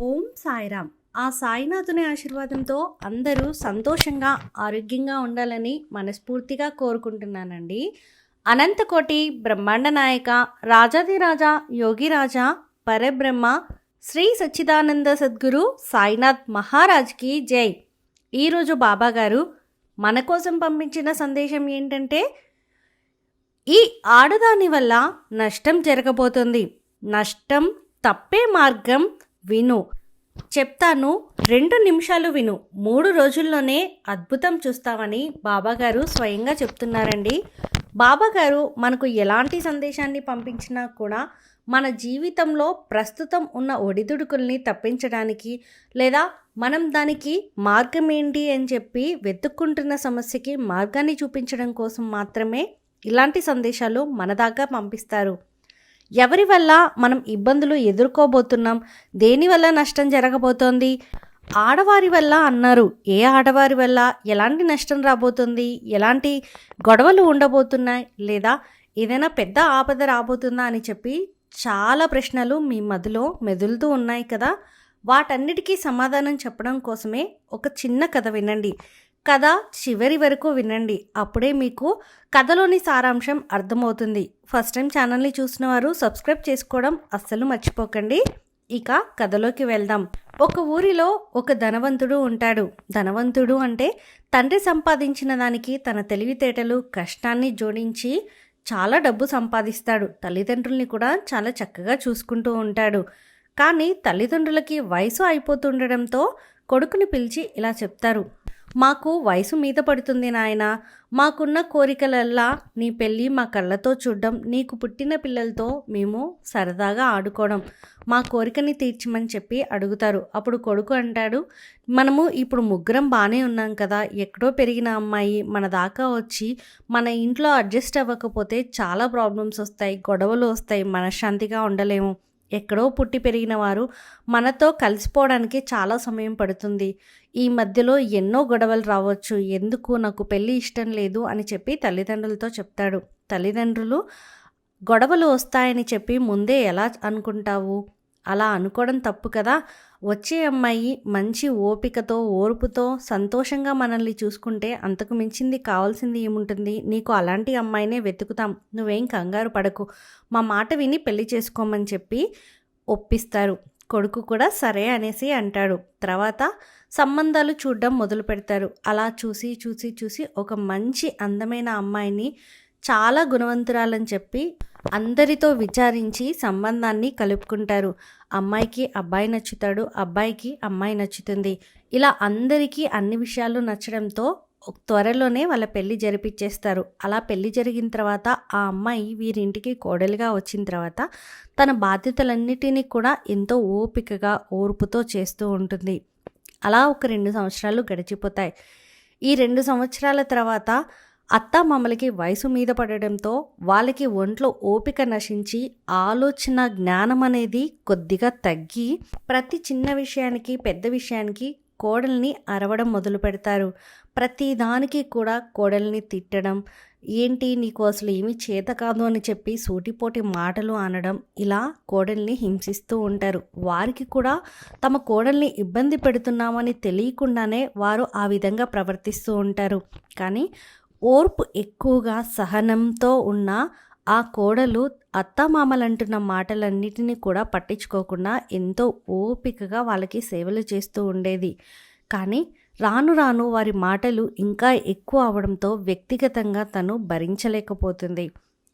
ఓం సాయిరామ్. ఆ సాయినాథుని ఆశీర్వాదంతో అందరూ సంతోషంగా ఆరోగ్యంగా ఉండాలని మనస్ఫూర్తిగా కోరుకుంటున్నానండి. అనంతకోటి బ్రహ్మాండ నాయక రాజాదిరాజా యోగిరాజా పరబ్రహ్మ శ్రీ సచ్చిదానంద సద్గురు సాయినాథ్ మహారాజ్కి జై. ఈరోజు బాబా గారు మన కోసం పంపించిన సందేశం ఏంటంటే ఈ ఆడదాని వల్ల నష్టం జరగబోతుంది. నష్టం తప్పే మార్గం విను. చెప్తాను రెండు నిమిషాలు విను. మూడు రోజుల్లోనే అద్భుతం చూస్తామని బాబాగారు స్వయంగా చెప్తున్నారండి. బాబాగారు మనకు ఎలాంటి సందేశాన్ని పంపించినా కూడా మన జీవితంలో ప్రస్తుతం ఉన్న ఒడిదుడుకుల్ని తప్పించడానికి లేదా మనం దానికి మార్గం ఏంటి అని చెప్పి వెతుక్కుంటున్న సమస్యకి మార్గాన్ని చూపించడం కోసం మాత్రమే ఇలాంటి సందేశాలు మన దాకా పంపిస్తారు. ఎవరి వల్ల మనం ఇబ్బందులు ఎదుర్కోబోతున్నాం? దేనివల్ల నష్టం జరగబోతోంది? ఆడవారి వల్ల అన్నారు. ఏ ఆడవారి వల్ల ఎలాంటి నష్టం రాబోతుంది? ఎలాంటి గొడవలు ఉండబోతున్నాయి? లేదా ఏదైనా పెద్ద ఆపద రాబోతుందా అని చెప్పి చాలా ప్రశ్నలు మీ మదిలో మెదులుతూ ఉన్నాయి కదా? వాటన్నిటికీ సమాధానం చెప్పడం కోసమే ఒక చిన్న కథ వినండి. కథ చివరి వరకు వినండి. అప్పుడే మీకు కథలోని సారాంశం అర్థమవుతుంది. ఫస్ట్ టైం ఛానల్ని చూసిన వారు సబ్స్క్రైబ్ చేసుకోవడం అస్సలు మర్చిపోకండి. ఇక కథలోకి వెళ్దాం. ఒక ఊరిలో ఒక ధనవంతుడు ఉంటాడు. ధనవంతుడు అంటే తండ్రి సంపాదించిన దానికి తన తెలివితేటలు కష్టాన్ని జోడించి చాలా డబ్బు సంపాదిస్తాడు. తల్లిదండ్రుల్ని కూడా చాలా చక్కగా చూసుకుంటూ ఉంటాడు. కానీ తల్లిదండ్రులకి వయసు అయిపోతుండడంతో కొడుకుని పిలిచి ఇలా చెప్తారు. మాకు వయసు మీద పడుతుంది నాయన. మాకున్న కోరికలల్లా నీ పెళ్ళి మా కళ్ళతో చూడడం నీకు పుట్టిన పిల్లలతో మేము సరదాగా ఆడుకోవడం. మా కోరికని తీర్చమని చెప్పి అడుగుతారు. అప్పుడు కొడుకు అంటాడు మనము ఇప్పుడు ముగ్గురం బాగానే ఉన్నాం కదా. ఎక్కడో పెరిగిన అమ్మాయి మన దాకా వచ్చి మన ఇంట్లో అడ్జస్ట్ అవ్వకపోతే చాలా ప్రాబ్లమ్స్ వస్తాయి గొడవలు వస్తాయి. మనశ్శాంతిగా ఉండలేము. ఎక్కడో పుట్టి పెరిగిన వారు మనతో కలిసిపోవడానికి చాలా సమయం పడుతుంది. ఈ మధ్యలో ఎన్నో గొడవలు రావచ్చు. ఎందుకు నాకు పెళ్ళి ఇష్టం లేదు అని చెప్పి తల్లిదండ్రులతో చెప్తాడు. తల్లిదండ్రులు గొడవలు వస్తాయని చెప్పి ముందే ఎలా అనుకుంటావు? అలా అనుకోవడం తప్పు కదా. వచ్చే అమ్మాయి మంచి ఓపికతో ఓర్పుతో సంతోషంగా మనల్ని చూసుకుంటే అంతకు మించింది కావాల్సింది ఏముంటుంది? నీకు అలాంటి అమ్మాయినే వెతుకుతాం. నువ్వేం కంగారు పడకు. మా మాట విని పెళ్ళి చేసుకోమని చెప్పి ఒప్పిస్తారు. కొడుకు కూడా సరే అనేసి అంటాడు. తర్వాత సంబంధాలు చూడడం మొదలు పెడతారు. అలా చూసి చూసి చూసి ఒక మంచి అందమైన అమ్మాయిని చాలా గుణవంతురాలని చెప్పి అందరితో విచారించి సంబంధాన్ని కలుపుకుంటారు. అమ్మాయికి అబ్బాయి నచ్చుతాడు అబ్బాయికి అమ్మాయి నచ్చుతుంది. ఇలా అందరికీ అన్ని విషయాలు నచ్చడంతో త్వరలోనే వాళ్ళ పెళ్ళి జరిపించేస్తారు అలా పెళ్ళి జరిగిన తర్వాత ఆ అమ్మాయి వీరింటికి కోడలుగా వచ్చిన తర్వాత తన బాధ్యతలన్నిటినీ కూడా ఎంతో ఓపికగా ఓర్పుతో చేస్తూ ఉంటుంది. అలా ఒక రెండు సంవత్సరాలు గడిచిపోతాయి. ఈ రెండు సంవత్సరాల తర్వాత అత్త మమ్మలకి వయసు మీద పడడంతో వాళ్ళకి ఒంట్లో ఓపిక నశించి ఆలోచన జ్ఞానం అనేది కొద్దిగా తగ్గి ప్రతి చిన్న విషయానికి పెద్ద విషయానికి కోడల్ని అరవడం మొదలు పెడతారు. ప్రతి దానికి కూడా కోడల్ని తిట్టడం ఏంటి నీకు అసలు ఏమీ చేత కాదు అని చెప్పి సూటిపోటి మాటలు అనడం ఇలా కోడల్ని హింసిస్తూ ఉంటారు. వారికి కూడా తమ కోడల్ని ఇబ్బంది పెడుతున్నామని తెలియకుండానే వారు ఆ విధంగా ప్రవర్తిస్తూ ఉంటారు. కానీ ఓర్పు ఎక్కువగా సహనంతో ఉన్న ఆ కోడలు అత్తమామలంటున్న మాటలన్నిటినీ కూడా పట్టించుకోకుండా ఎంతో ఓపికగా వాళ్ళకి సేవలు చేస్తూ ఉండేది. కానీ రాను రాను వారి మాటలు ఇంకా ఎక్కువ అవడంతో వ్యక్తిగతంగా తను భరించలేకపోతుంది.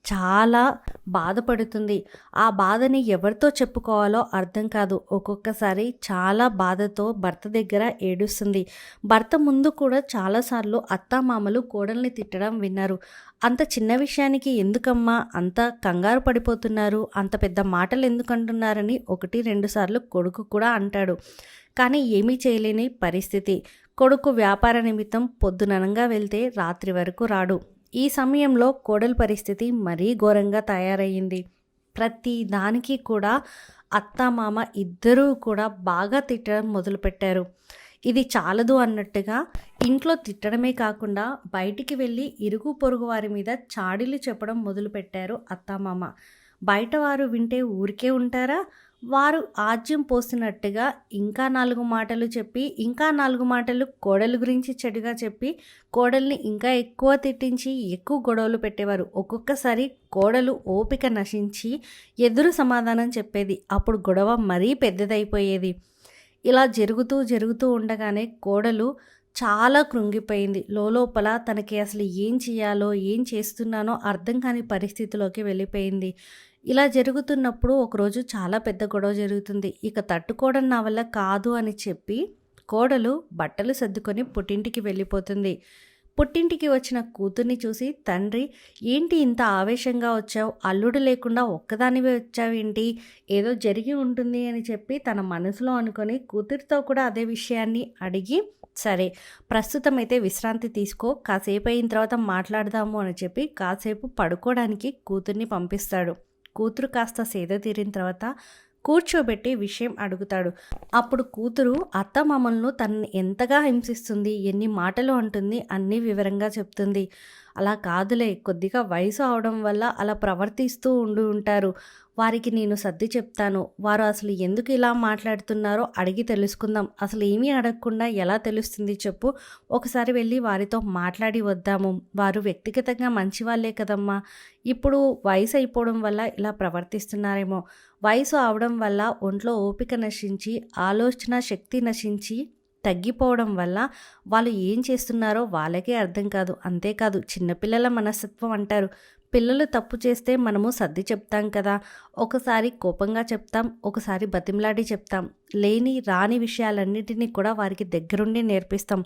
చాలా బాధపడుతుంది. ఆ బాధని ఎవరితో చెప్పుకోవాలో అర్థం కాదు. ఒక్కొక్కసారి చాలా బాధతో భర్త దగ్గర ఏడుస్తుంది. భర్త ముందు కూడా చాలాసార్లు అత్తామామలు కోడల్ని తిట్టడం విన్నారు. అంత చిన్న విషయానికి ఎందుకమ్మా? అంత కంగారు పడిపోతున్నారు. అంత పెద్ద మాటలు ఎందుకంటున్నారని ఒకటి రెండు సార్లు కొడుకు కూడా అంటాడు. కానీ ఏమీ చేయలేని పరిస్థితి. కొడుకు వ్యాపార నిమిత్తం పొద్దుననంగా వెళ్తే రాత్రి వరకు రాడు. ఈ సమయంలో కోడలి పరిస్థితి మరీ ఘోరంగా తయారయ్యింది. ప్రతి దానికి కూడా అత్తామామ ఇద్దరూ కూడా బాగా తిట్టడం మొదలుపెట్టారు. ఇది చాలదు అన్నట్టుగా ఇంట్లో తిట్టడమే కాకుండా బయటికి వెళ్ళి ఇరుగు పొరుగు వారి మీద చాడీలు చెప్పడం మొదలుపెట్టారు అత్తామామ బయట వారు వింటే ఊరికే ఉంటారా? వారు ఆజ్యం పోసినట్టుగా ఇంకా నాలుగు మాటలు చెప్పి ఇంకా నాలుగు మాటలు కోడలు గురించి చెడుగా చెప్పి కోడల్ని ఇంకా ఎక్కువ తిట్టించి ఎక్కువ గొడవలు పెట్టేవారు. ఒక్కొక్కసారి కోడలు ఓపిక నశించి ఎదురు సమాధానం చెప్పేది. అప్పుడు గొడవ మరీ పెద్దదైపోయేది. ఇలా జరుగుతూ జరుగుతూ ఉండగానే కోడలు చాలా కృంగిపోయింది. లోపల తనకి అసలు ఏం చేయాలో ఏం చేస్తున్నానో అర్థం కాని పరిస్థితిలోకి వెళ్ళిపోయింది. ఇలా జరుగుతున్నప్పుడు ఒకరోజు చాలా పెద్ద గొడవ జరుగుతుంది. ఇక తట్టుకోవడం నా వల్ల కాదు అని చెప్పి కోడలు బట్టలు సర్దుకొని పుట్టింటికి వెళ్ళిపోతుంది. పుట్టింటికి వచ్చిన కూతుర్ని చూసి తండ్రి ఏంటి ఇంత ఆవేశంగా వచ్చావు? అల్లుడు లేకుండా ఒక్కదానివే వచ్చావేంటి? ఏదో జరిగి ఉంటుంది అని చెప్పి తన మనసులో అనుకొని కూతురితో కూడా అదే విషయాన్ని అడిగి సరే ప్రస్తుతం అయితే విశ్రాంతి తీసుకో కాసేపు అయిన తర్వాత మాట్లాడదాము అని చెప్పి కాసేపు పడుకోవడానికి కూతుర్ని పంపిస్తాడు. కూతురు కాస్త సేద తీరిన తర్వాత కూర్చోబెట్టి విషయం అడుగుతాడు. అప్పుడు కూతురు అత్త మమ్మల్ని తనని ఎంతగా హింసిస్తుంది ఎన్ని మాటలు అంటుంది అన్నీ వివరంగా చెప్తుంది. అలా కాదులే కొద్దిగా వయసు అవడం వల్ల అలా ప్రవర్తిస్తూ ఉండి ఉంటారు. వారికి నేను సర్ది చెప్తాను. వారు అసలు ఎందుకు ఇలా మాట్లాడుతున్నారో అడిగి తెలుసుకుందాం. అసలు ఏమీ అడగకుండా ఎలా తెలుస్తుంది చెప్పు. ఒకసారి వెళ్ళి వారితో మాట్లాడి వద్దాము. వారు వ్యక్తిగతంగా మంచి వాళ్ళే కదమ్మా. ఇప్పుడు వయసు అయిపోవడం వల్ల ఇలా ప్రవర్తిస్తున్నారేమో. వయసు అవడం వల్ల ఒంట్లో ఓపిక నశించి ఆలోచన శక్తి నశించి తగ్గిపోవడం వల్ల వాళ్ళు ఏం చేస్తున్నారో వాళ్ళకే అర్థం కాదు. అంతేకాదు చిన్నపిల్లల మనస్తత్వం అంటారు. పిల్లలు తప్పు చేస్తే మనము సర్ది చెప్తాం కదా. ఒకసారి కోపంగా చెప్తాం ఒకసారి బతిమలాడి చెప్తాం. లేని రాని విషయాలన్నిటినీ కూడా వారికి దగ్గరుండి నేర్పిస్తాం.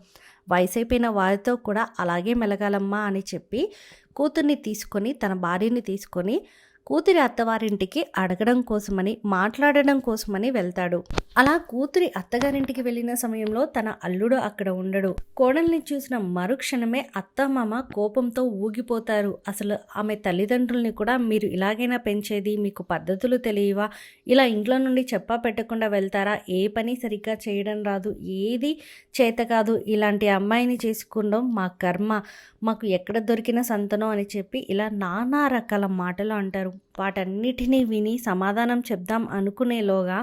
వయసైపోయిన వారితో కూడా అలాగే మెలగాలమ్మా అని చెప్పి కూతుర్ని తీసుకొని తన భార్యని తీసుకొని కూతురి అత్తవారింటికి అడగడం కోసమని మాట్లాడడం కోసమని వెళ్తాడు. అలా కూతురి అత్తగారింటికి వెళ్ళిన సమయంలో తన అల్లుడు అక్కడ ఉండడు. కోడల్ని చూసిన మరుక్షణమే అత్తమామ కోపంతో ఊగిపోతారు. అసలు ఆమె తల్లిదండ్రుల్ని కూడా మీరు ఇలాగైనా పెంచేది మీకు పద్ధతులు తెలియవా? ఇలా ఇంట్లో నుండి చెప్పా పెట్టకుండా వెళ్తారా? ఏ పని సరిగ్గా చేయడం రాదు. ఏది చేత కాదు. ఇలాంటి అమ్మాయిని చేసుకుండం మా కర్మ. మాకు ఎక్కడ దొరికిన సంతనం అని చెప్పి ఇలా నానా రకాల మాటలు అంటారు. వాటన్నిటినీ విని సమాధానం చెప్దాం అనుకునేలోగా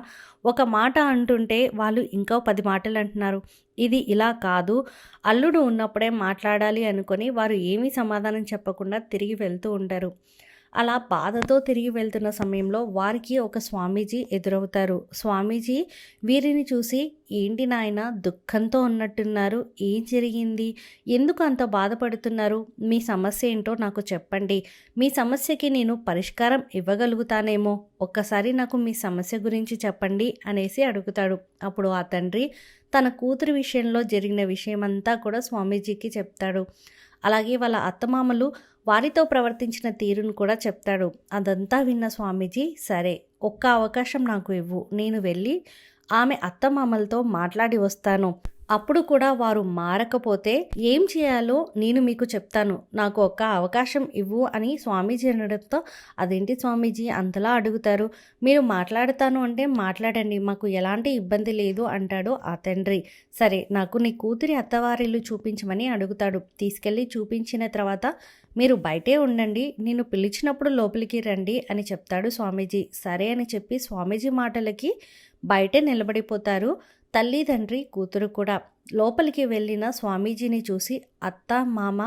ఒక మాట అంటుంటే వాళ్ళు ఇంకో పది మాటలు అంటున్నారు. ఇది ఇలా కాదు. అల్లుడు ఉన్నప్పుడే మాట్లాడాలి అనుకొని వారు ఏమీ సమాధానం చెప్పకుండా తిరిగి వెళ్తూ ఉంటారు. అలా బాధతో తిరిగి వెళ్తున్న సమయంలో వారికి ఒక స్వామీజీ ఎదురవుతారు. స్వామీజీ వీరిని చూసి ఏంటి నాయన దుఃఖంతో ఉన్నట్టున్నారు. ఏం జరిగింది? ఎందుకు అంత బాధపడుతున్నారు? మీ సమస్య ఏంటో నాకు చెప్పండి. మీ సమస్యకి నేను పరిష్కారం ఇవ్వగలుగుతానేమో. ఒక్కసారి నాకు మీ సమస్య గురించి చెప్పండి అనేసి అడుగుతాడు. అప్పుడు ఆ తండ్రి తన కూతురు విషయంలో జరిగిన విషయమంతా కూడా స్వామీజీకి చెప్తాడు. అలాగే వాళ్ళ అత్తమామలు వారితో ప్రవర్తించిన తీరును కూడా చెప్తాడు. అదంతా విన్న స్వామీజీ సరే ఒక్క అవకాశం నాకు ఇవ్వు. నేను వెళ్ళి ఆమె అత్తమామలతో మాట్లాడి వస్తాను. అప్పుడు కూడా వారు మారకపోతే ఏం చేయాలో నేను మీకు చెప్తాను. నాకు ఒక అవకాశం ఇవ్వు అని స్వామీజీ అనడంతో అదేంటి స్వామీజీ? అంతలా అడుగుతారు. మీరు మాట్లాడతాను అంటే మాట్లాడండి. మాకు ఎలాంటి ఇబ్బంది లేదు అంటాడు ఆ తండ్రి. సరే నాకు నీ కూతురి అత్తవారిల్లు చూపించమని అడుగుతాడు. తీసుకెళ్ళి చూపించిన తర్వాత మీరు బయటే ఉండండి. నేను పిలిచినప్పుడు లోపలికి రండి అని చెప్తాడు స్వామీజీ. సరే అని చెప్పి స్వామీజీ మాటలకి బయటే నిలబడిపోతారు తల్లి తండ్రి కూతురు కూడా. లోపలికి వెళ్ళిన స్వామీజీని చూసి అత్త మామ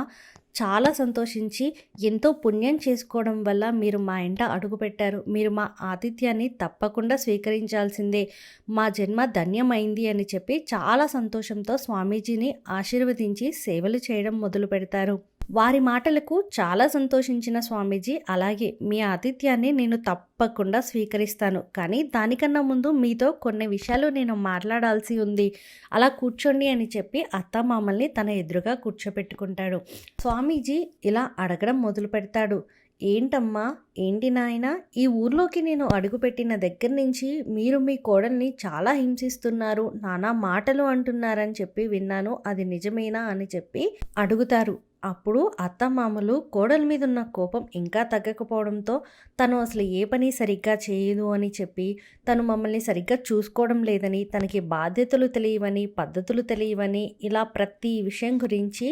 చాలా సంతోషించి ఎంతో పుణ్యం చేసుకోవడం వల్ల మీరు మా ఇంట అడుగుపెట్టారు మీరు మా ఆతిథ్యాన్ని తప్పకుండా స్వీకరించాల్సిందే. మా జన్మ ధన్యమైంది అని చెప్పి చాలా సంతోషంతో స్వామీజీని ఆశీర్వదించి సేవలు చేయడం మొదలు పెడతారు వారి మాటలకు చాలా సంతోషించిన స్వామీజీ అలాగే మీ ఆతిథ్యాన్ని నేను తప్పకుండా స్వీకరిస్తాను. కానీ దానికన్నా ముందు మీతో కొన్ని విషయాలు నేను మాట్లాడాల్సి ఉంది. అలా కూర్చోండి అని చెప్పి అత్త మామల్ని తన ఎదురుగా కూర్చోపెట్టుకుంటాడు. స్వామీజీ ఇలా అడగడం మొదలు పెడతాడు. ఏంటమ్మా ఏంటి నాయన? ఈ ఊర్లోకి నేను అడుగుపెట్టిన దగ్గర నుంచి మీరు మీ కోడల్ని చాలా హింసిస్తున్నారు. నానా మాటలు అంటున్నారని చెప్పి విన్నాను. అది నిజమేనా? అని చెప్పి అడుగుతారు. అప్పుడు అత్తమామలు కోడల మీద ఉన్న కోపం ఇంకా తగ్గకపోవడంతో తను అసలు ఏ పని సరిగ్గా చేయదు అని చెప్పి తను మమ్మల్ని సరిగ్గా చూసుకోవడం లేదని తనకి బాధ్యతలు తెలియవని పద్ధతులు తెలియవని ఇలా ప్రతి విషయం గురించి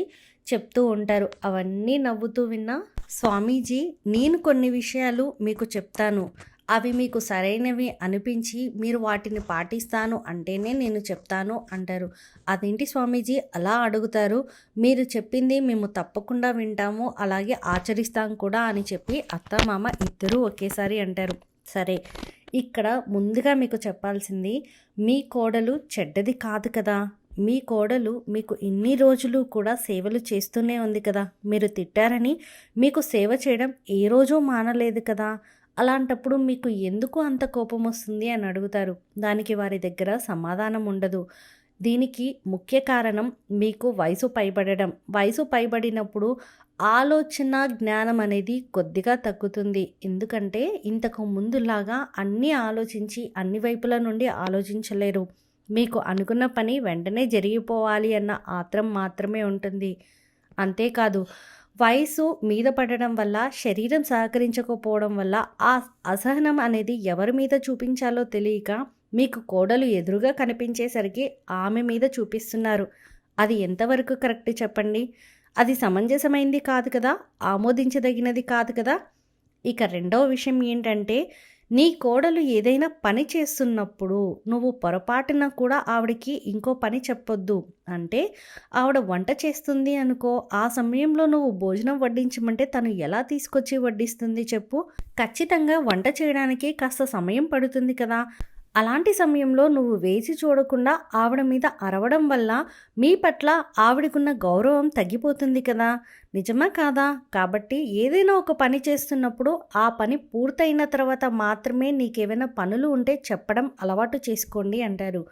చెప్తూ ఉంటారు. అవన్నీ నవ్వుతూ విన్న స్వామీజీ నేను కొన్ని విషయాలు మీకు చెప్తాను. అవి మీకు సరైనవి అనిపించి మీరు వాటిని పాటిస్తాను అంటేనే నేను చెప్తాను అంటారు. అదేంటి స్వామీజీ? అలా అడుగుతారు. మీరు చెప్పింది మేము తప్పకుండా వింటాము. అలాగే ఆచరిస్తాం కూడా అని చెప్పి అత్త మామ ఇద్దరూ ఒకేసారి అంటారు. సరే ఇక్కడ ముందుగా మీకు చెప్పాల్సింది మీ కోడలు చెడ్డది కాదు కదా. మీ కోడలు మీకు ఇన్ని రోజులు కూడా సేవలు చేస్తూనే ఉంది కదా. మీరు తిట్టారని మీకు సేవ చేయడం ఏ రోజు మానలేదు కదా. అలాంటప్పుడు మీకు ఎందుకు అంత కోపం వస్తుంది అని అడుగుతారు. దానికి వారి దగ్గర సమాధానం ఉండదు. దీనికి ముఖ్య కారణం మీకు వయసు పైబడడం. వయసు పైబడినప్పుడు ఆలోచన జ్ఞానం అనేది కొద్దిగా తగ్గుతుంది. ఎందుకంటే ఇంతకు ముందులాగా అన్నీ ఆలోచించి అన్ని వైపుల నుండి ఆలోచించలేరు. మీకు అనుకున్న పని వెంటనే జరిగిపోవాలి అన్న ఆత్రం మాత్రమే ఉంటుంది. అంతేకాదు వయసు మీద పడడం వల్ల శరీరం సహకరించకపోవడం వల్ల ఆ అసహనం అనేది ఎవరి మీద చూపించాలో తెలియక మీకు కోడలు ఎదురుగా కనిపించేసరికి ఆమె మీద చూపిస్తున్నారు. అది ఎంతవరకు కరెక్ట్ చెప్పండి? అది సమంజసమైంది కాదు కదా? ఆమోదించదగినది కాదు కదా? ఇక రెండవ విషయం ఏంటంటే నీ కోడలు ఏదైనా పని చేస్తున్నప్పుడు నువ్వు పొరపాటున కూడా ఆవిడకి ఇంకో పని చెప్పొద్దు. అంటే ఆవిడ వంట చేస్తుంది అనుకో ఆ సమయంలో నువ్వు భోజనం వడ్డించమంటే తను ఎలా తీసుకొచ్చి వడ్డిస్తుంది చెప్పు. ఖచ్చితంగా వంట చేయడానికి కాస్త సమయం పడుతుంది కదా. అలాంటి సమయంలో నువ్వు వేచి చూడకుండా ఆవిడ మీద అరవడం వల్ల మీ పట్ల ఆవిడకున్న గౌరవం తగ్గిపోతుంది కదా. నిజమా కాదా? కాబట్టి ఏదైనా ఒక పని చేస్తున్నప్పుడు ఆ పని పూర్తయిన తర్వాత మాత్రమే నీకేమైనా పనులు ఉంటే చెప్పడం అలవాటు చేసుకోండి అంటారు.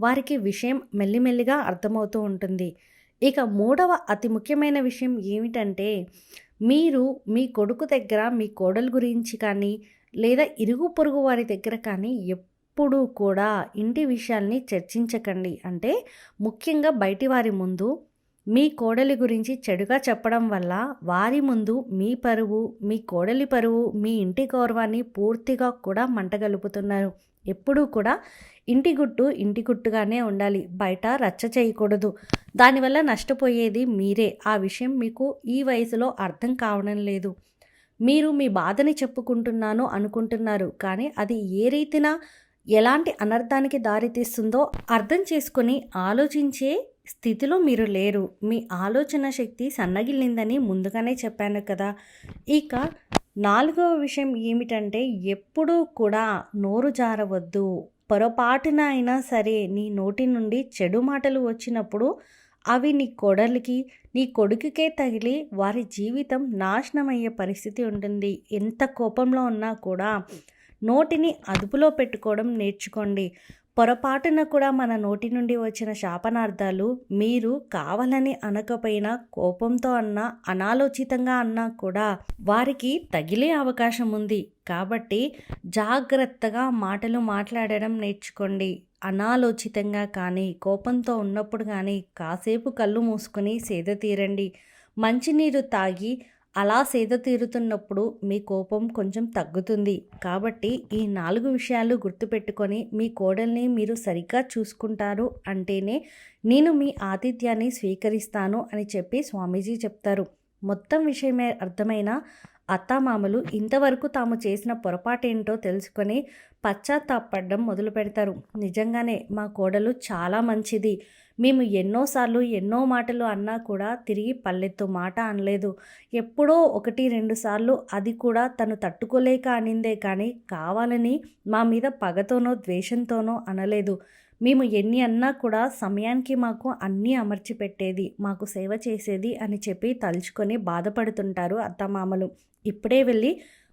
వారికి విషయం మెల్లిమెల్లిగా అర్థమవుతూ ఉంటుంది. ఇక మూడవ అతి ముఖ్యమైన విషయం ఏమిటంటే మీరు మీ కొడుకు దగ్గర మీ కోడలు గురించి కానీ లేదా ఇరుగు పొరుగు వారి దగ్గర కానీ ఎప్పుడు కూడా ఇంటి విషయాల్ని చర్చించకండి. అంటే ముఖ్యంగా బయటి వారి ముందు మీ కోడలి గురించి చెడుగా చెప్పడం వల్ల వారి ముందు మీ పరువు మీ కోడలి పరువు మీ ఇంటి గౌరవాన్ని పూర్తిగా కూడా మంటగలుపుతున్నారు. ఎప్పుడూ కూడా ఇంటి గుట్టు ఇంటి గుట్టుగానే ఉండాలి. బయట రచ్చ చేయకూడదు. దానివల్ల నష్టపోయేది మీరే. ఆ విషయం మీకు ఈ వయసులో అర్థం కావడం లేదు. మీరు మీ బాధని చెప్పుకుంటున్నాను అనుకుంటున్నారు. కానీ అది ఏ రీతిన ఎలాంటి అనర్థానికి దారితీస్తుందో అర్థం చేసుకొని ఆలోచించే స్థితిలో మీరు లేరు. మీ ఆలోచన శక్తి సన్నగిల్లిందని ముందుగానే చెప్పాను కదా. ఇక నాలుగవ విషయం ఏమిటంటే ఎప్పుడూ కూడా నోరు జారవద్దు. పొరపాటున అయినా సరే నీ నోటి నుండి చెడు మాటలు వచ్చినప్పుడు అవి నీ కొడలికి నీ కొడుకుకే తగిలి వారి జీవితం నాశనమయ్యే పరిస్థితి ఉంటుంది. ఎంత కోపంలో ఉన్నా కూడా నోటిని అదుపులో పెట్టుకోవడం నేర్చుకోండి. పొరపాటున కూడా మన నోటి నుండి వచ్చిన శాపనార్థాలు మీరు కావాలని అనకపోయినా కోపంతో అన్నా అనాలోచితంగా అన్నా కూడా వారికి తగిలే అవకాశం ఉంది. కాబట్టి జాగ్రత్తగా మాటలు మాట్లాడడం నేర్చుకోండి. అనాలోచితంగా కానీ కోపంతో ఉన్నప్పుడు కానీ కాసేపు కళ్ళు మూసుకొని సేద తీరండి. మంచినీరు తాగి అలా సేద తీరుతున్నప్పుడు మీ కోపం కొంచెం తగ్గుతుంది. కాబట్టి ఈ నాలుగు విషయాలు గుర్తుపెట్టుకొని మీ కోడల్ని మీరు సరిగ్గా చూసుకుంటారు అంటేనే నేను మీ ఆతిథ్యాన్ని స్వీకరిస్తాను అని చెప్పి స్వామీజీ చెప్తారు. మొత్తం విషయమే అర్థమైన అత్తామామలు ఇంతవరకు తాము చేసిన పొరపాటేంటో తెలుసుకొని పశ్చాత్తాపడడం మొదలు పెడతారు. నిజంగానే మా కోడలు చాలా మంచిది. మేము ఎన్నోసార్లు ఎన్నో మాటలు అన్నా కూడా తిరిగి పల్లెత్తు మాట అనలేదు. ఎప్పుడో ఒకటి రెండు సార్లు అది కూడా తను తట్టుకోలేక అనిందే కానీ కావాలని మా మీద పగతోనో ద్వేషంతోనో అనలేదు. మేము ఎన్ని అన్నా కూడా సమయానికి మాకు అన్నీ అమర్చి పెట్టేది మాకు సేవ చేసేది అని చెప్పి తలుచుకొని బాధపడుతుంటారు అత్తమామలు. ఇప్పుడే వెళ్ళి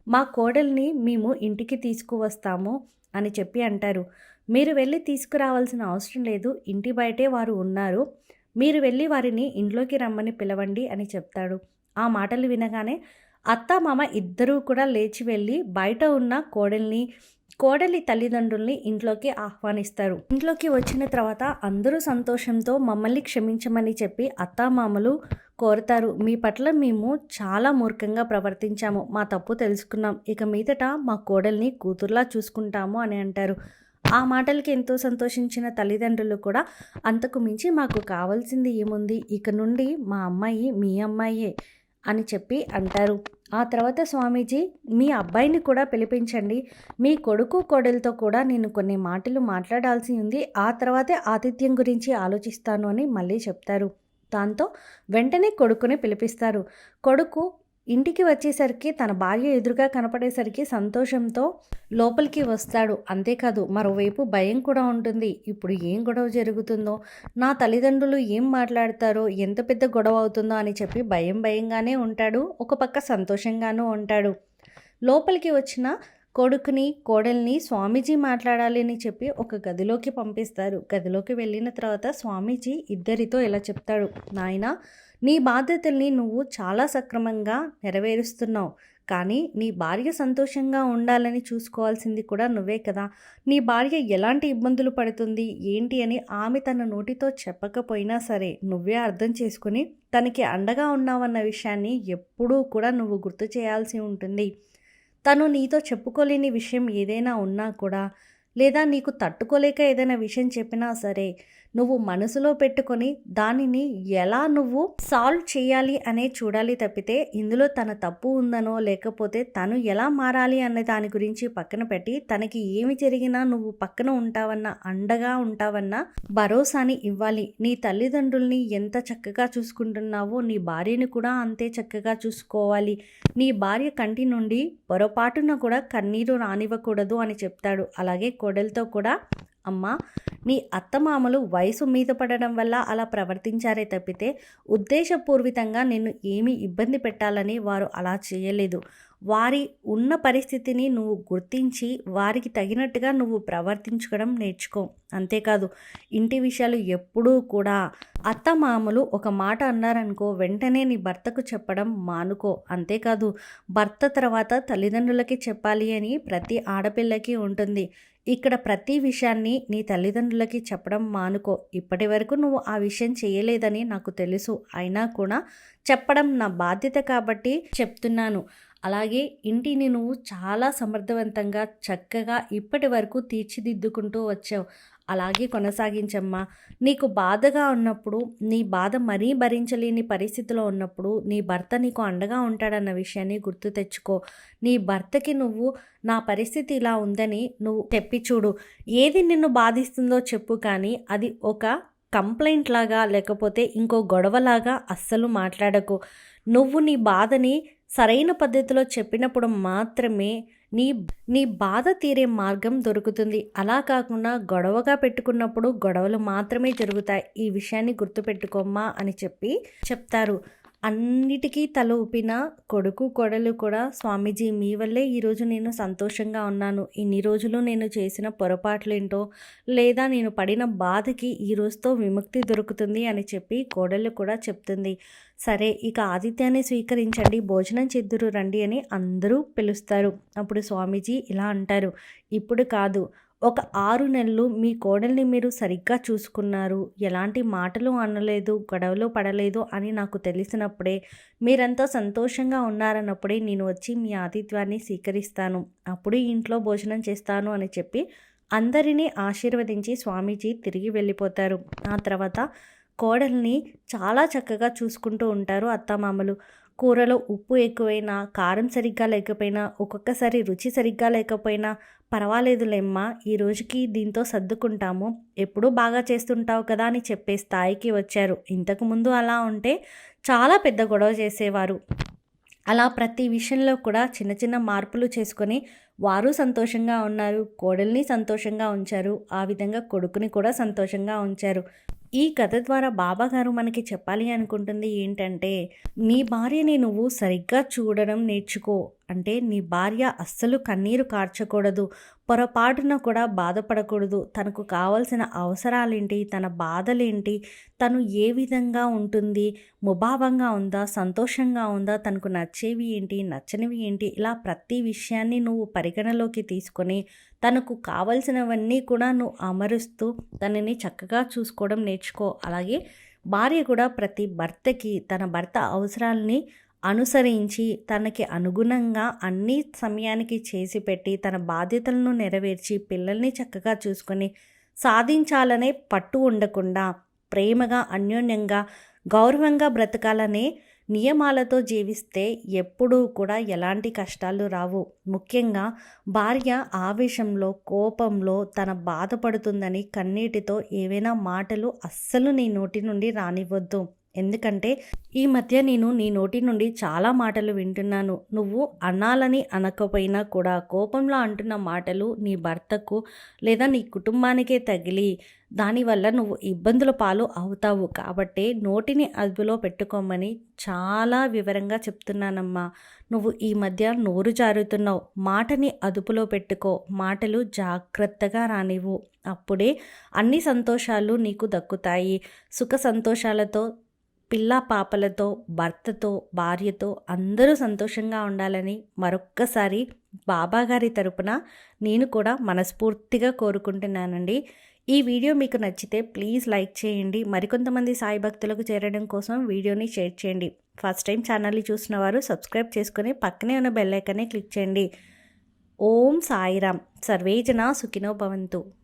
మా కోడల్ని మేము ఇంటికి తీసుకువస్తాము అని చెప్పి అంటారు. మీరు వెళ్ళి తీసుకురావాల్సిన అవసరం లేదు. ఇంటి బయటే వారు ఉన్నారు. మీరు వెళ్ళి వారిని ఇంట్లోకి రమ్మని పిలవండి అని చెప్తాడు. ఆ మాటలు వినగానే అత్త మామ ఇద్దరూ కూడా లేచి వెళ్ళి బయట ఉన్న కోడల్ని కోడలి తల్లిదండ్రుల్ని ఇంట్లోకి ఆహ్వానిస్తారు. ఇంట్లోకి వచ్చిన తర్వాత అందరూ సంతోషంతో మమ్మల్ని క్షమించమని చెప్పి అత్తామామలు కోరుతారు. మీ పట్ల మేము చాలా మూర్ఖంగా ప్రవర్తించాము. మా తప్పు తెలుసుకున్నాం. ఇక మీదట మా కోడల్ని కూతుర్లా చూసుకుంటాము అని అంటారు. ఆ మాటలకి ఎంతో సంతోషించిన తల్లిదండ్రులు కూడా అంతకు మించి మాకు కావాల్సింది ఏముంది? ఇక నుండి మా అమ్మాయి మీ అమ్మాయే అని చెప్పి అంటారు. ఆ తర్వాత స్వామీజీ మీ అబ్బాయిని కూడా పిలిపించండి. మీ కొడుకు కోడలతో కూడా నేను కొన్ని మాటలు మాట్లాడాల్సి ఉంది. ఆ తర్వాతే ఆతిథ్యం గురించి ఆలోచిస్తాను అని మళ్ళీ చెప్తారు. దాంతో వెంటనే కొడుకుని పిలిపిస్తారు. కొడుకు ఇంటికి వచ్చేసరికి తన భార్య ఎదురుగా కనపడేసరికి సంతోషంతో లోపలికి వస్తాడు. అంతేకాదు మరోవైపు భయం కూడా ఉంటుంది. ఇప్పుడు ఏం గొడవ జరుగుతుందో నా తల్లిదండ్రులు ఏం మాట్లాడతారో ఎంత పెద్ద గొడవ అవుతుందో అని చెప్పి భయం భయంగానే ఉంటాడు. ఒక పక్క సంతోషంగానూ ఉంటాడు. లోపలికి వచ్చిన కొడుకుని కోడల్ని స్వామీజీ మాట్లాడాలి అని చెప్పి ఒక గదిలోకి పంపిస్తారు. గదిలోకి వెళ్ళిన తర్వాత స్వామీజీ ఇద్దరితో ఇలా చెప్తాడు. నాయన నీ బాధ్యతల్ని నువ్వు చాలా సక్రమంగా నెరవేరుస్తున్నావు. కానీ నీ భార్య సంతోషంగా ఉండాలని చూసుకోవాల్సింది కూడా నువ్వే కదా. నీ భార్య ఎలాంటి ఇబ్బందులు పడుతుంది? ఏంటి అని ఆమె తన నోటితో చెప్పకపోయినా సరే నువ్వే అర్థం చేసుకుని తనకి అండగా ఉన్నావన్న విషయాన్ని ఎప్పుడూ కూడా నువ్వు గుర్తు చేయాల్సి ఉంటుంది. తను నీతో చెప్పుకోలేని విషయం ఏదైనా ఉన్నా కూడా లేదా నీకు తట్టుకోలేక ఏదైనా విషయం చెప్పినా సరే నువ్వు మనసులో పెట్టుకొని దానిని ఎలా నువ్వు సాల్వ్ చేయాలి అనే చూడాలి తప్పితే ఇందులో తన తప్పు ఉందనో లేకపోతే తను ఎలా మారాలి అనే దాని గురించి పక్కన పెట్టి తనకి ఏమి జరిగినా నువ్వు పక్కన ఉంటావన్న అండగా ఉంటావన్నా భరోసాని ఇవ్వాలి. నీ తల్లిదండ్రుల్ని ఎంత చక్కగా చూసుకుంటున్నావో నీ భార్యని కూడా అంతే చక్కగా చూసుకోవాలి. నీ భార్య కంటి నుండి పొరపాటున కూడా కన్నీరు రానివ్వకూడదు అని చెప్తాడు. అలాగే కోడలతో కూడా అమ్మా నీ అత్తమామలు వయసు మీద పడడం వల్ల అలా ప్రవర్తించారే తప్పితే ఉద్దేశపూర్వితంగా నిన్ను ఏమీ ఇబ్బంది పెట్టాలని వారు అలా చేయలేదు. వారి ఉన్న పరిస్థితిని నువ్వు గుర్తించి వారికి తగినట్టుగా నువ్వు ప్రవర్తించుకోవడం నేర్చుకో. అంతేకాదు ఇంటి విషయాలు ఎప్పుడూ కూడా అత్తమామలు ఒక మాట అన్నారనుకో వెంటనే నీ భర్తకు చెప్పడం మానుకో. అంతేకాదు భర్త తర్వాత తల్లిదండ్రులకి చెప్పాలి అని ప్రతి ఆడపిల్లకి ఉంటుంది. ఇక్కడ ప్రతి విషయాన్ని నీ తల్లిదండ్రులకి చెప్పడం మానుకో. ఇప్పటి వరకు నువ్వు ఆ విషయం చేయలేదని నాకు తెలుసు. అయినా కూడా చెప్పడం నా బాధ్యత కాబట్టి చెప్తున్నాను. అలాగే ఇంటిని నువ్వు చాలా సమర్థవంతంగా చక్కగా ఇప్పటి వరకు తీర్చిదిద్దుకుంటూ వచ్చావు. అలాగే కొనసాగించమ్మా. నీకు బాధగా ఉన్నప్పుడు నీ బాధ మరీ భరించలేని పరిస్థితిలో ఉన్నప్పుడు నీ భర్త నీకు అండగా ఉంటాడన్న విషయాన్ని గుర్తు తెచ్చుకో. నీ భర్తకి నువ్వు నా పరిస్థితి ఇలా ఉందని నువ్వు చెప్పి చూడు. ఏది నిన్ను బాధిస్తుందో చెప్పు కానీ అది ఒక కంప్లైంట్ లాగా లేకపోతే ఇంకో గొడవలాగా అస్సలు మాట్లాడకు. నువ్వు నీ బాధని సరైన పద్ధతిలో చెప్పినప్పుడు మాత్రమే నీ నీ బాధ తీరే మార్గం దొరుకుతుంది. అలా కాకుండా గొడవగా పెట్టుకున్నప్పుడు గొడవలు మాత్రమే జరుగుతాయి. ఈ విషయాన్ని గుర్తుపెట్టుకోమ్మా అని చెప్పి చెప్తారు. అన్నిటికీ తల ఊపిన కొడుకు కొడలు కూడా స్వామీజీ మీ వల్లే ఈరోజు నేను సంతోషంగా ఉన్నాను. ఇన్ని రోజులు నేను చేసిన పొరపాట్లేంటో లేదా నేను పడిన బాధకి ఈ రోజుతో విముక్తి దొరుకుతుంది అని చెప్పి కోడలు కూడా చెప్తుంది. సరే ఇక ఆదిత్యాన్ని స్వీకరించండి భోజనం చెద్దురు రండి అని అందరూ పిలుస్తారు. అప్పుడు స్వామీజీ ఇలా అంటారు ఇప్పుడు కాదు ఒక ఆరు నెలలు మీ కోడల్ని మీరు సరిగ్గా చూసుకున్నారు ఎలాంటి మాటలు అనలేదు గొడవలు పడలేదు అని నాకు తెలిసినప్పుడే మీరంతా సంతోషంగా ఉన్నారన్నప్పుడే నేను వచ్చి మీ ఆతిథ్యాన్ని స్వీకరిస్తాను. అప్పుడు ఇంట్లో భోజనం చేస్తాను అని చెప్పి అందరినీ ఆశీర్వదించి స్వామీజీ తిరిగి వెళ్ళిపోతారు. ఆ తర్వాత కోడల్ని చాలా చక్కగా చూసుకుంటూ ఉంటారు అత్తమామలు. కూరలో ఉప్పు ఎక్కువైనా కారం సరిగ్గా లేకపోయినా ఒక్కొక్కసారి రుచి సరిగ్గా లేకపోయినా పర్వాలేదులేమ్మా ఈ రోజుకి దీంతో సర్దుకుంటాము. ఎప్పుడూ బాగా చేస్తుంటావు కదా అని చెప్పే స్థాయికి వచ్చారు. ఇంతకుముందు అలా ఉంటే చాలా పెద్ద గొడవ చేసేవారు. అలా ప్రతి విషయంలో కూడా చిన్న చిన్న మార్పులు చేసుకొని వారు సంతోషంగా ఉన్నారు కోడల్ని సంతోషంగా ఉంచారు. ఆ విధంగా కొడుకుని కూడా సంతోషంగా ఉంచారు. ఈ కథ ద్వారా బాబాగారు మనకి చెప్పాలి అనుకుంటుంది ఏంటంటే నీ భార్యని నువ్వు సరిగ్గా చూడడం నేర్చుకో. అంటే నీ భార్య అస్సలు కన్నీరు కార్చకూడదు పొరపాటున కూడా బాధపడకూడదు. తనకు కావలసిన అవసరాలేంటి తన బాధలేంటి తను ఏ విధంగా ఉంటుంది ముభావంగా ఉందా సంతోషంగా ఉందా తనకు నచ్చేవి ఏంటి నచ్చనివి ఏంటి ఇలా ప్రతి విషయాన్ని నువ్వు పరిగణలోకి తీసుకొని తనకు కావలసినవన్నీ కూడా నువ్వు అమరుస్తూ తనని చక్కగా చూసుకోవడం నేర్చుకో. అలాగే భార్య కూడా ప్రతి భర్తకి తన భర్త అవసరాలని అనుసరించి తనకి అనుగుణంగా అన్ని సమయానికి చేసి పెట్టి తన బాధ్యతలను నెరవేర్చి పిల్లల్ని చక్కగా చూసుకొని సాధించాలనే పట్టు ఉండకుండా ప్రేమగా అన్యోన్యంగా గౌరవంగా బ్రతకాలనే నియమాలతో జీవిస్తే ఎప్పుడూ కూడా ఎలాంటి కష్టాలు రావు. ముఖ్యంగా భార్య ఆవేశంలో కోపంలో తన బాధపడుతుందని కన్నీటితో ఏవైనా మాటలు అస్సలు నీ నోటి నుండి రానివ్వద్దు. ఎందుకంటే ఈ మధ్య నేను నీ నోటి నుండి చాలా మాటలు వింటున్నాను. నువ్వు అనాలని అనకపోయినా కూడా కోపంలో అంటున్న మాటలు నీ భర్తకు లేదా నీ కుటుంబానికే తగిలి దానివల్ల నువ్వు ఇబ్బందుల పాలు అవుతావు. కాబట్టి నోటిని అదుపులో పెట్టుకోమని చాలా వివరంగా చెప్తున్నానమ్మా. నువ్వు ఈ మధ్య నోరు జారుతున్నావు. మాటని అదుపులో పెట్టుకో. మాటలు జాగ్రత్తగా రానివ్వు. అప్పుడే అన్ని సంతోషాలు నీకు దక్కుతాయి. సుఖ సంతోషాలతో పిల్ల పాపలతో భర్తతో భార్యతో అందరూ సంతోషంగా ఉండాలని మరొక్కసారి బాబాగారి తరపున నేను కూడా మనస్ఫూర్తిగా కోరుకుంటున్నానండి. ఈ వీడియో మీకు నచ్చితే ప్లీజ్ లైక్ చేయండి. మరికొంతమంది సాయి భక్తులకు చేరడం కోసం వీడియోని షేర్ చేయండి. ఫస్ట్ టైం ఛానల్ని చూసిన వారు సబ్స్క్రైబ్ చేసుకుని పక్కనే ఉన్న బెల్ ఐకాన్ని క్లిక్ చేయండి. ఓం సాయిరామ్. సర్వేజన సుఖినో భవంతు.